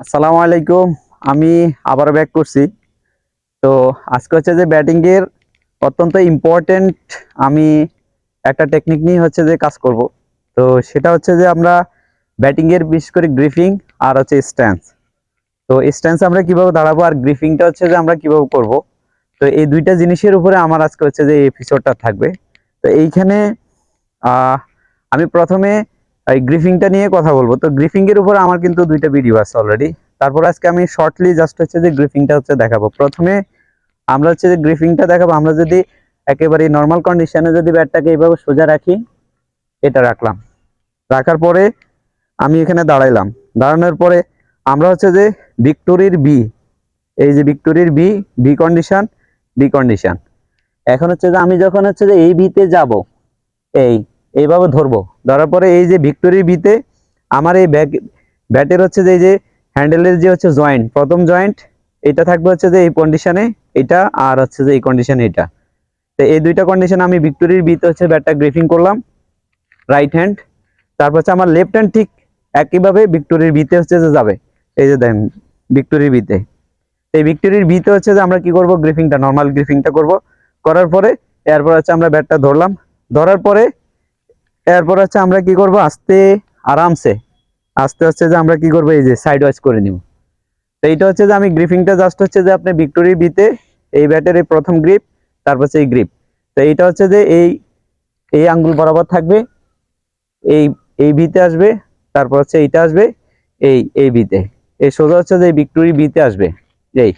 আসসালামু আলাইকুম। আমি আবার ব্যাক করছি। তো আজকে হচ্ছে যে ব্যাটিংয়ের অত্যন্ত ইম্পর্টেন্ট আমি একটা টেকনিক নিয়ে হচ্ছে যে কাজ করব। তো সেটা হচ্ছে যে আমরা ব্যাটিংয়ের বিশেষ করে গ্রিফিং আর হচ্ছে স্ট্যান্স তো স্ট্যান্স আমরা কীভাবে দাঁড়াবো আর গ্রিফিংটা হচ্ছে যে আমরা কীভাবে করব? তো এই দুইটা জিনিসের উপরে আমার আজকে হচ্ছে যে এপিসোডটা থাকবে। তো এইখানে আমি প্রথমে এই গ্রিফিংটা নিয়ে কথা বলব। তো গ্রিফিং এর উপরে আমার কিন্তু দুইটা ভিডিও আছে অলরেডি তারপর আজকে আমি শর্টলি জাস্ট হচ্ছে যে গ্রিফিংটা হচ্ছে দেখাবো। প্রথমে আমরা হচ্ছে যে গ্রিফিংটা দেখাবো। আমরা যদি একেবারে নর্মাল কন্ডিশনে যদি ব্যাটটাকে এইভাবে সোজা রাখি, এটা রাখলাম। রাখার পরে আমি এখানে দাঁড়াইলাম। দাঁড়ানোর পরে আমরা হচ্ছে যে ভিক্টোরির বি এই যে ভিক্টোরির B B condition B condition এখন হচ্ছে যে আমি যখন হচ্ছে যে এই বিতে যাব, এই, এইভাবে ধরবো। ধরার পরে এই যে ভিক্টোরি বিতে আমার এই ব্যাগ, ব্যাটের হচ্ছে যে, এই যে হ্যান্ডেলের যে হচ্ছে জয়েন্ট, প্রথম জয়েন্ট, এটা থাকবে হচ্ছে যে এই কন্ডিশনে এটা আর হচ্ছে যে এই কন্ডিশনে এটা। তো এই দুইটা কন্ডিশন আমি ভিক্টোরির বিতে হচ্ছে ব্যাটটা গ্রিফিং করলাম রাইট হ্যান্ড তারপর হচ্ছে আমার লেফট হ্যান্ড ঠিক একইভাবে ভিক্টোরির বিতে হচ্ছে যে যাবে। এই যে দেখেন, ভিক্টোরির বিতে এই ভিক্টোরির বিতে হচ্ছে যে আমরা কি করব? গ্রিফিংটা নর্মাল গ্রিফিংটা করব। করার পরে, এরপর হচ্ছে আমরা ব্যাটটা ধরলাম। ধরার পরে এরপর হচ্ছে আমরা কি করব? আস্তে, আরামসে। আস্তে আস্তে যে আমরা কি করব? এই যে সাইড ওয়াইজ করে নিব। তো এইটা হচ্ছে যে আমি গ্রিফিংটা জাস্ট হচ্ছে যে আপনি ভিক্টোরি বিতে এই ব্যাটের এই প্রথম গ্রিপ তারপর হচ্ছে এই গ্রিপ তো এইটা হচ্ছে যে এই এই আঙ্গুল বরাবর থাকবে। এই এই বিতে আসবে, তারপর হচ্ছে এইটা আসবে, এই এই বিতে এই সোজা হচ্ছে যে এই ভিক্টোরি বিতে আসবে। এই।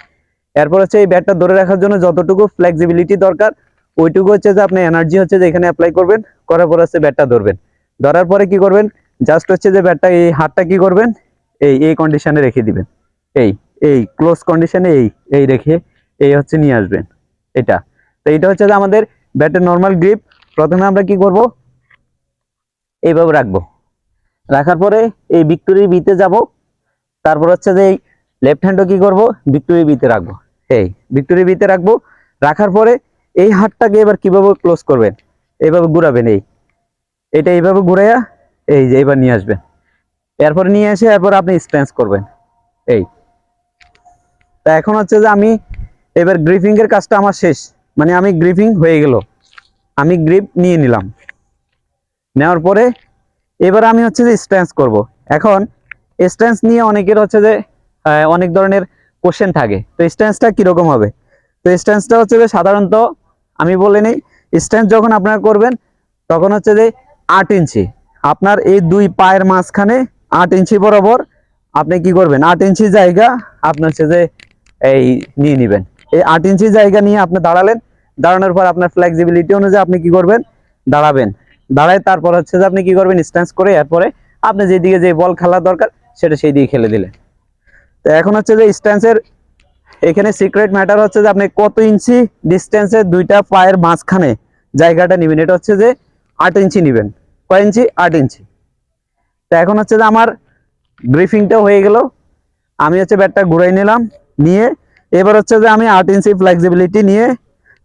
এরপর হচ্ছে এই ব্যাটটা ধরে রাখার জন্য যতটুকু ফ্লেক্সিবিলিটি দরকার ওইটুকু হচ্ছে যে আপনি এনার্জি হচ্ছে যে এখানে অ্যাপ্লাই করবেন, করার পর হচ্ছে ব্যাটটা ধরবেন। ধরার পরে কি করবেন? জাস্ট হচ্ছে যে ব্যাটটা এই হাতটা কি করবেন? এই এই কন্ডিশনে রেখে দিবেন। এই এই ক্লোজ কন্ডিশনে এই এই রেখে, এই হচ্ছে নিয়ে আসবেন। এটা। তো এটা হচ্ছে যে আমাদের ব্যাটের নর্মাল গ্রিপ প্রথমে আমরা কি করব? এইভাবে রাখব। রাখার পরে এই ভিক্টোরি বিতে যাব। তারপর হচ্ছে যে এই লেফট হ্যান্ডও কি করব? ভিক্টোরি বিতে রাখব। এই ভিক্টোরি বিতে রাখব। রাখার পরে এই হাতটাকে এবার কীভাবে ক্লোজ করবেন? এইভাবে ঘুরাবেন, এই। এটা এইভাবে ঘুরাইয়া, এই যে এবার নিয়ে আসবেন। এরপর নিয়ে এসে এরপর আপনি স্ট্যান্স করবেন, এই। তা এখন হচ্ছে যে আমি এবার গ্রিফিং এর কাজটা আমার শেষ। মানে আমি গ্রিফিং হয়ে গেল। আমি গ্রিপ নিয়ে নিলাম। নেওয়ার পরে এবার আমি হচ্ছে যে স্ট্যান্স করব। এখন স্ট্যান্স নিয়ে অনেকের হচ্ছে যে অনেক ধরনের কোশ্চেন থাকে। তো স্ট্যান্সটা কীরকম হবে? তো স্ট্যান্সটা হচ্ছে যে সাধারণত আমি বলে নিই স্ট্যান্স যখন আপনারা করবেন, তখন হচ্ছে যে আট ইঞ্চি। আপনার এই দুই পায়ের মাঝখানে আট ইঞ্চি বরাবর আপনি কি করবেন? আট ইঞ্চি জায়গা আপনার হচ্ছে যে এই নিয়ে নেবেন। এই আট ইঞ্চি জায়গা নিয়ে আপনি দাঁড়ালেন, দাঁড়ানোর পর আপনার ফ্লেক্সিবিলিটি অনুযায়ী আপনি কি করবেন? দাঁড়াবেন। দাঁড়ায় তারপর হচ্ছে যে আপনি কি করবেন? স্ট্যান্স করে এরপরে আপনি যেদিকে যে বল খেলা দরকার, সেটা সেই দিকে খেলে দিলেন। তো এখন হচ্ছে যে স্ট্যান্সের এখানে সিক্রেট ম্যাটার হচ্ছে যে আপনি কত ইঞ্চি ডিস্টেন্সে দুইটা পায়ের মাঝখানে জায়গাটা নেবেন। এটা হচ্ছে যে আট ইঞ্চি নেবেন। কয় ইঞ্চি? আট ইঞ্চি। তো এখন হচ্ছে যে আমার ব্রিফিংটা হয়ে গেল। আমি হচ্ছে ব্যাটটা ঘুরাই নিলাম, নিয়ে এবার হচ্ছে যে আমি আট ইঞ্চি ফ্লেক্সিবিলিটি নিয়ে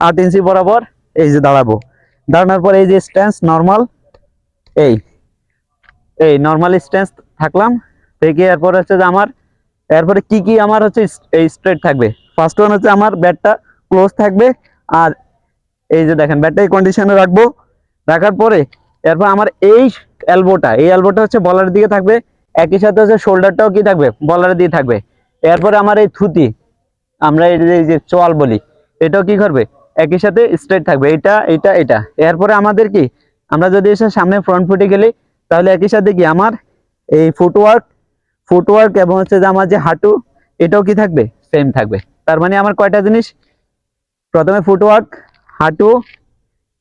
আট ইঞ্চি বরাবর এই যে দাঁড়াবো। দাঁড়ানোর পর এই যে স্ট্যান্স নর্মাল এই এই নর্মাল স্ট্যান্স থাকলাম। থেকে এরপর হচ্ছে যে আমার এরপরে কি কি আমার হচ্ছে এই স্ট্রেট থাকবে? ফার্স্ট ওয়ান হচ্ছে আমার ব্যাটটা ক্লোজ থাকবে, আর এই যে দেখেন ব্যাটটা এই কন্ডিশনে রাখব। রাখার পরে এরপর আমার এই অ্যালবোটা এই অ্যালবোটা হচ্ছে বলারের দিকে থাকবে, একই সাথে হচ্ছে শোল্ডারটাও কি থাকবে? বলারের দিকে থাকবে। এরপরে আমার এই থুতি, আমরা এই যে- চোয়াল বলি, এটাও কি করবে? একই সাথে স্ট্রেট থাকবে এটা এটা এটা এরপরে আমাদের কি? আমরা যদি এসে সামনে ফ্রন্ট ফুটে গেলি, তাহলে একই সাথে কি? আমার এই ফুটওয়ার্ক ফুটওয়ার্ক এবং হচ্ছে যে আমার যে হাঁটু, এটাও কি থাকবে? সেম থাকবে। তার মানে আমার কয়টা জিনিস? প্রথমে ফুটওয়ার্ক হাঁটু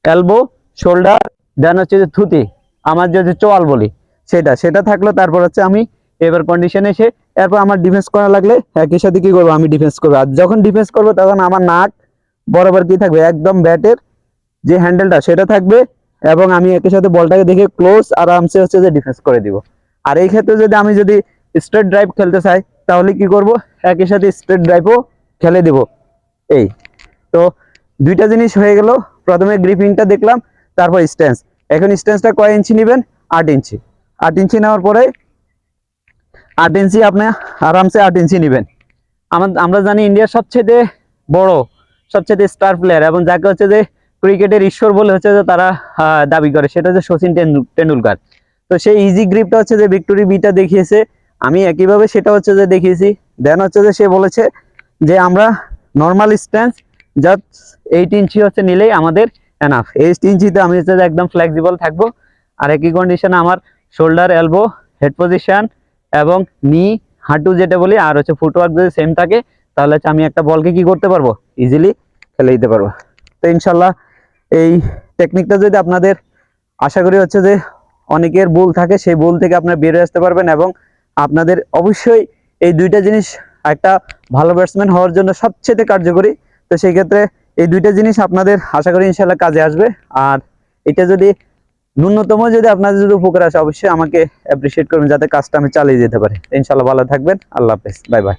এলবো শোল্ডার দেন হচ্ছে যে থুতি। আমার যে চোয়াল বলি, সেটা সেটা থাকল, তারপর হচ্ছে আমি এবার কন্ডিশনে এসে, এরপর আমার ডিফেন্স করা লাগলে, একই সাথে কি করব? আমি ডিফেন্স করব। আর যখন ডিফেন্স করব, তখন আমার নাক বরাবর কি থাকবে? একদম ব্যাটের যে হ্যান্ডেলটা সেটা থাকবে এবং আমি একই সাথে বলটাকে দেখে ক্লোজ আরামসে হচ্ছে যে ডিফেন্স করে দিব। আর এই ক্ষেত্রে যদি আমি যদি স্ট্রেট ড্রাইভ খেলতে চাই, তাহলে কি করব? একই সাথে স্ট্রেট ড্রাইভও খেলে দিব। এই, তো দুইটা জিনিস হয়ে গেল। প্রথমে গ্রিপিংটা দেখলাম, তারপর স্ট্যান্স এখন স্ট্যান্সটা কয় ইঞ্চি নেবেন? আট ইঞ্চি আট ইঞ্চি নেওয়ার পরে আট ইঞ্চি আপনি আরামসে আট ইঞ্চি নেবেন। আমার- জানি ইন্ডিয়ার সবচেয়ে বড়, সবচেয়ে স্টার প্লেয়ার এবং যাকে হচ্ছে যে ক্রিকেটের ঈশ্বর বলে হচ্ছে যে তারা দাবি করে, সেটা হচ্ছে টেন্ডু- টেন্ডুলকার। তো সেই ইজি গ্রিপটা হচ্ছে যে ভিক্টোরি বিটা দেখিয়েছে। আমি একইভাবে সেটা হচ্ছে যে দেখিয়েছি। দেন হচ্ছে যে সে বলেছে যে আমরা normal stance just eight inch হচ্ছে নিলেই আমাদের এনাফ এইট ইঞ্চিতে আমি হচ্ছে একদম ফ্লেক্সিবল থাকব। আর একই কন্ডিশনে আমার শোল্ডার এলবো হেড পজিশন এবং নি হাঁটু যেটা বলি, আর হচ্ছে ফুটওয়ার্ক যদি সেম থাকে, তাহলে হচ্ছে আমি একটা বলকে কি করতে পারব? ইজিলি খেলে দিতে পারব। তো ইনশাল্লাহ এই টেকনিকটা যদি আপনাদের আশা করি হচ্ছে যে অনেকের ভুল থাকে, সেই ভুল থেকে আপনারা বেরিয়ে আসতে পারবেন এবং আপনাদের অবশ্যই এই দুইটা জিনিস একটা ভালো ব্যাটসম্যান হওয়ার জন্য সবচেয়ে কার্যকরী। তো সেই ক্ষেত্রে এই দুইটা জিনিস আপনাদের আশা করি ইনশাল্লাহ কাজে আসবে। আর এটা যদি ন্যূনতম যদি আপনাদের যদি উপকার আসে, অবশ্যই আমাকে অ্যাপ্রিসিয়েট করবেন যাতে কাজটা আমি চালিয়ে যেতে পারি। ইনশাল্লাহ ভালো থাকবেন। আল্লাহ হাফেজ। Bye bye